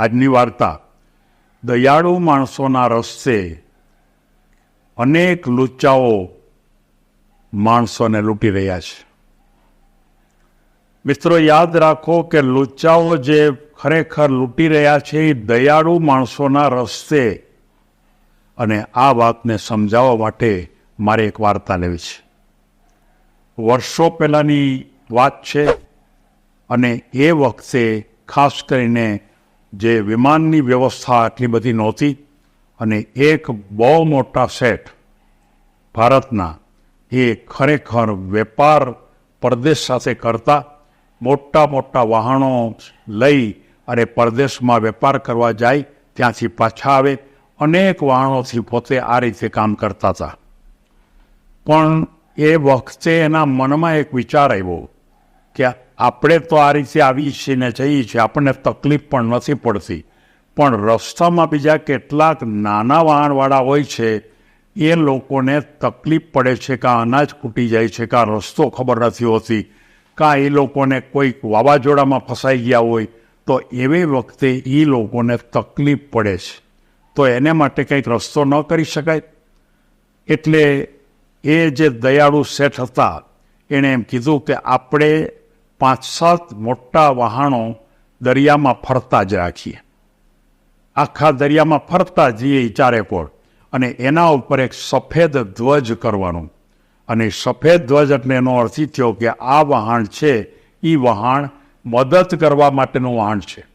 આજની વાર્તા. દયાળુ માણસોના રસ્તે અનેક લુચ્ચાઓ માણસોને લૂંટી રહ્યા છે. મિત્રો, યાદ રાખો કે લુચ્ચાઓ જે ખરેખર લૂંટી રહ્યા છે એ દયાળુ માણસોના રસ્તે. અને આ વાતને સમજાવવા માટે મારે એક વાર્તા લેવી છે. વર્ષો પહેલાંની વાત છે અને એ વખતે ખાસ કરીને જે વિમાનની વ્યવસ્થા આટલી બધી નહોતી અને એક બહુ મોટા સેટ ભારતના એ ખરેખર વેપાર પરદેશ સાથે કરતા, મોટા મોટા વાહનો લઈ અને પરદેશમાં વેપાર કરવા જાય, ત્યાંથી પાછા આવે, અનેક વાહનોથી પોતે આ રીતે કામ કરતા હતા. પણ એ વખતે એના મનમાં એક વિચાર આવ્યો. કે આપણે તો આ રીતે આવી છીએ ને જઈએ છીએ, આપણને તકલીફ પણ નથી પડતી. પણ રસ્તામાં બીજા કેટલાક નાના વાહનવાળા હોય છે, એ લોકોને તકલીફ પડે છે કાં અનાજ ખૂટી જાય છે, કાં રસ્તો ખબર નથી હોતી, કાં એ લોકોને કોઈક વાવાઝોડામાં ફસાઈ ગયા હોય, તો એવી વખતે એ લોકોને તકલીફ પડે છે. તો એને માટે કંઈક રસ્તો ન કરી શકાય. એટલે એ જે દયાળુ શેઠ હતા, એણે એમ કીધું કે આપણે પાંચ સાત મોટા વાહનો દરિયામાં ફરતા જ રાખીએ. આખા દરિયામાં ફરતા જઈએ ઈ ચારે કોર. અને એના ઉપર એક સફેદ ધ્વજ કરવાનું. અને સફેદ ધ્વજ એટલે એનો અર્થ થયો કે આ વહાણ છે એ વહાણ મદદ કરવા માટેનું વહાણ છે.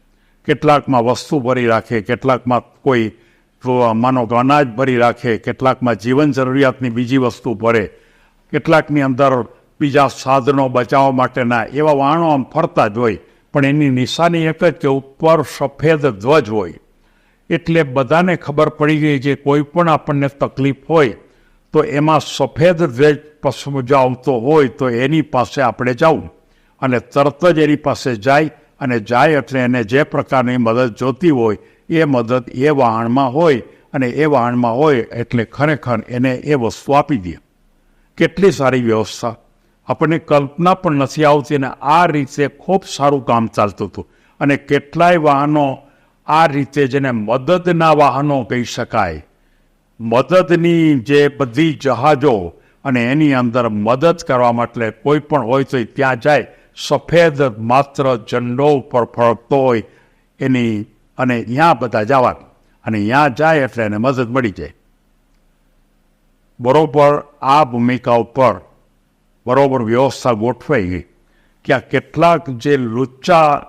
કેટલાકમાં વસ્તુ ભરી રાખે, કેટલાકમાં કોઈ માનો અનાજ ભરી રાખે, કેટલાકમાં જીવન જરૂરિયાતની બીજી વસ્તુ ભરે. કેટલાકની અંદર બીજા સાધનો બચાવવા માટેના એવા વાણો આમ ફરતા જ હોય. પણ એની નિશાની એક જ કે ઉપર સફેદ ધ્વજ હોય. એટલે બધાને ખબર પડી ગઈ કે કોઈ પણ આપણને તકલીફ હોય, તો એમાં સફેદ ધ્વજ પસમજાવતો હોય તો એની પાસે આપણે જવું અને તરત જ એની પાસે જાય અને જાય એટલે એને જે પ્રકારની મદદ જોતી હોય, એ મદદ એ વાહણમાં હોય અને એ વાહણમાં હોય એટલે ખરેખર એને એ વસ્તુ આપી દે. કેટલી સારી વ્યવસ્થા. આપણને કલ્પના પણ નથી આવતી અને આ રીતે ખૂબ સારું કામ ચાલતું હતું. અને કેટલાય વાહનો આ રીતે જેને મદદના વાહનો કહી શકાય. મદદની જે બધી જહાજો અને એની અંદર મદદ કરવા માટે કોઈ પણ હોય તો ત્યાં જાય, સફેદ માત્ર ઝંડો ઉપર ફરકતો હોય એની અને ત્યાં બધા જવા. અને ત્યાં જાય એટલે એને મદદ મળી જાય. બરોબર આ ભૂમિકા ઉપર બરોબર વ્યવસ્થા ગોઠવાઈ કે આ કેટલાક જે લુચ્ચા,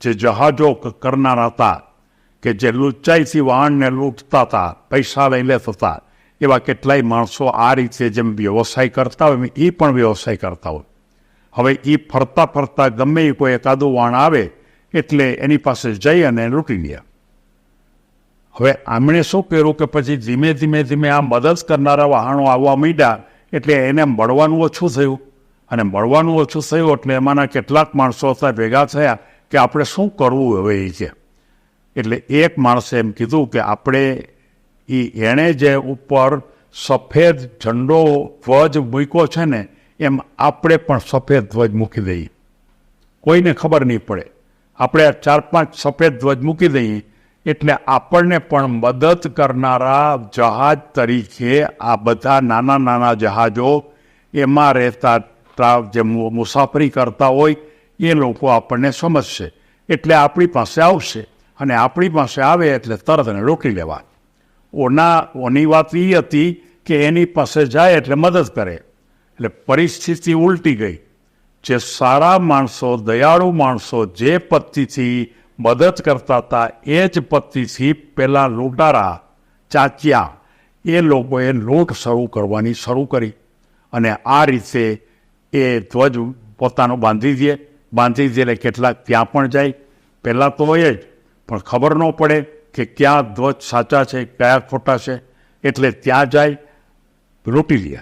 જે જહાજો કરનાર હતા, કે જે લુચ્ચાઈથી વાહનને લૂંટતા હતા, પૈસા લઈ લેતા હતા, એવા કેટલાય માણસો આ રીતે જેમ વ્યવસાય કરતા હોય એ પણ વ્યવસાય કરતા હોય. હવે એ ફરતા ફરતા ગમે એ કોઈ એકાદું વાણ આવે, એટલે એની પાસે જઈ અને લૂંટી લે. હવે આમણે શું કર્યું કે પછી ધીમે ધીમે ધીમે આ મદદ કરનારા વાહનો આવવા માંડ્યા એટલે એને મળવાનું ઓછું થયું. અને મળવાનું ઓછું થયું એટલે એમાંના કેટલાક માણસો હતા ભેગા થયા કે આપણે શું કરવું હવે એ છે એટલે એક માણસે એમ કીધું કે આપણે એ એણે જે ઉપર સફેદ ઝંડો ધ્વજ મૂક્યો છે ને, એમ આપણે પણ સફેદ ધ્વજ મૂકી દઈએ. કોઈને ખબર નહીં પડે. આપણે ચાર પાંચ સફેદ ધ્વજ મૂકી દઈએ એટલે આપણને પણ મદદ કરનારા જહાજ તરીકે આ બધા નાના નાના જહાજો એમાં રહેતા જે મુસાફરી કરતા હોય એ લોકો આપણને સમજશે. એટલે આપણી પાસે આવશે અને આપણી પાસે આવે એટલે તરત એને રોકી લેવા ઓના, ઓની વાત એ હતી કે એની પાસે જાય એટલે મદદ કરે. એટલે પરિસ્થિતિ ઉલટી ગઈ. જે સારા માણસો, દયાળુ માણસો જે પત્તીથી મદદ કરતા હતા. એ જ પત્તીથી પહેલાં લૂંટારા ચાચ્યા, એ લોકોએ લોટ શરૂ કરવાની શરૂ કરી અને આ રીતે એ ધ્વજ પોતાનો બાંધી દે બાંધી દે કેટલાક ત્યાં પણ જાય. પહેલાં તો હોય જ, પણ ખબર ન પડે કે ક્યાં ધ્વજ સાચા છે, કયા ખોટા છે. એટલે ત્યાં જાય, લૂંટી લે.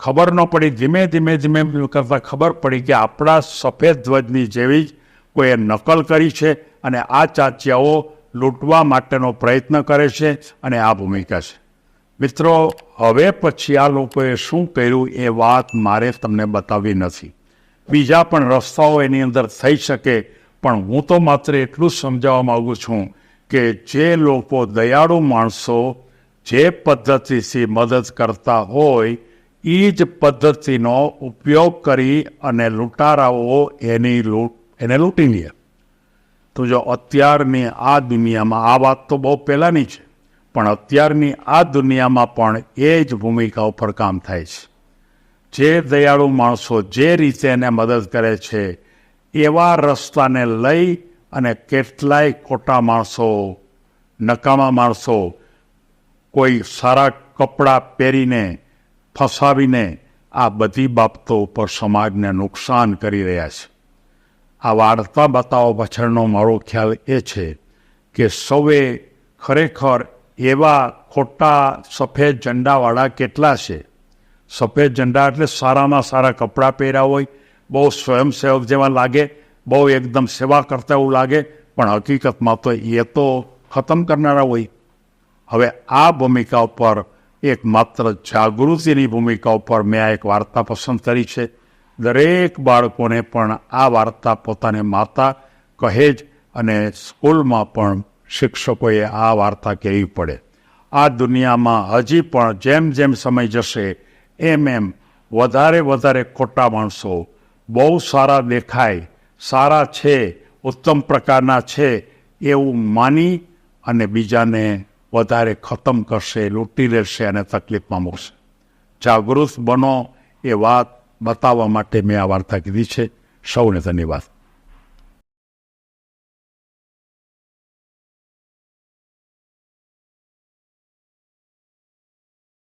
ખબર ન પડી, ધીમે ધીમે ધીમે કરતાં ખબર પડી કે આપણા સફેદ ધ્વજની જેવી જ કોઈએ નકલ કરી છે. અને આ ચાચિયાઓ લૂંટવા માટેનો પ્રયત્ન કરે છે અને આ ભૂમિકા છે. મિત્રો, હવે પછી આ લોકોએ શું કર્યું એ વાત મારે તમને બતાવવી નથી. બીજા પણ રસ્તાઓ એની અંદર થઈ શકે, પણ હું તો માત્ર એટલું જ સમજાવવા માગું છું કે જે લોકો દયાળુ માણસો જે પદ્ધતિથી મદદ કરતા હોય એ જ પદ્ધતિનો ઉપયોગ કરી અને લૂંટારાઓ એની લૂંટ, એને લૂંટી લે. તો જો અત્યારની આ દુનિયામાં, આ વાત તો બહુ પહેલાંની છે, પણ અત્યારની આ દુનિયામાં પણ એ જ ભૂમિકા ઉપર કામ થાય છે. જે દયાળુ માણસો જે રીતે એને મદદ કરે છે, એવા રસ્તાને લઈ અને કેટલાય ખોટા માણસો, નકામા માણસો કોઈ સારા કપડાં પહેરીને, ફસાવીને આ બધી બાબતો ઉપર સમાજને નુકસાન કરી રહ્યા છે. આ વાર્તા બતાવો પાછળનો મારો ખ્યાલ એ છે કે સૌએ ખરેખર એવા ખોટા સફેદ ઝંડાવાળા કેટલા છે. સફેદ ઝંડા એટલે સારામાં સારા કપડાં પહેર્યા હોય, બહુ સ્વયંસેવક જેવા લાગે, બહુ એકદમ સેવા કરતા એવું લાગે, પણ હકીકતમાં તો એ તો ખતમ કરનારા હોય. હવે આ ભૂમિકા ઉપર એક માત્ર જાગૃતિની ભૂમિકા ઉપર મેં આ એક વાર્તા પસંદ કરી છે. દરેક બાળકોને પણ આ વાર્તા પોતાને માતા કહે જ અને સ્કૂલમાં પણ શિક્ષકોએ આ વાર્તા કહેવી પડે. આ દુનિયામાં હજી પણ જેમ જેમ સમય જશે, એમ એમ વધારે વધારે ખોટા માણસો બહુ સારા દેખાય, સારા છે, ઉત્તમ પ્રકારના છે એવું માની અને બીજાને વધારે ખતમ કરશે, લૂંટી લેશે અને તકલીફમાં મૂકશે. જાગૃત બનો એ વાત બતાવવા માટે મેં આ વાર્તા કીધી છે. સૌને ધન્યવાદ.